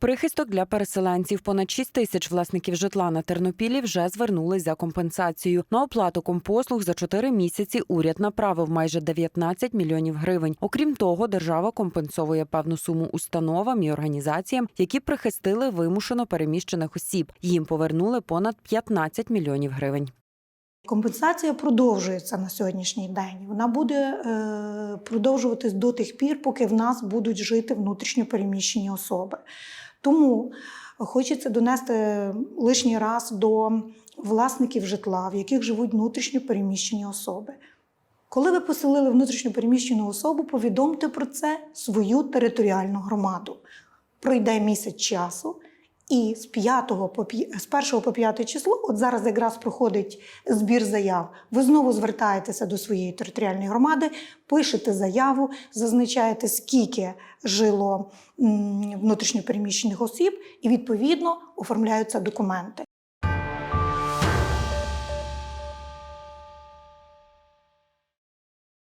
Прихисток для переселенців. Понад 6 тисяч власників житла на Тернопілі вже звернулись за компенсацією. На оплату компослуг за 4 місяці уряд направив майже 19 мільйонів гривень. Окрім того, держава компенсовує певну суму установам і організаціям, які прихистили вимушено переміщених осіб. Їм повернули понад 15 мільйонів гривень. Компенсація продовжується на сьогоднішній день. Вона буде е, продовжуватись до тих пір, поки в нас будуть жити внутрішньо переміщені особи. Тому хочеться донести лишній раз до власників житла, в яких живуть внутрішньо переміщені особи. Коли ви поселили внутрішньо переміщену особу, повідомте про це свою територіальну громаду. Пройде місяць часу, і з 5 по з 1 по 5 число, от зараз якраз проходить збір заяв. Ви знову звертаєтеся до своєї територіальної громади, пишете заяву, зазначаєте, скільки жило внутрішньопереміщених осіб, і відповідно оформляються документи.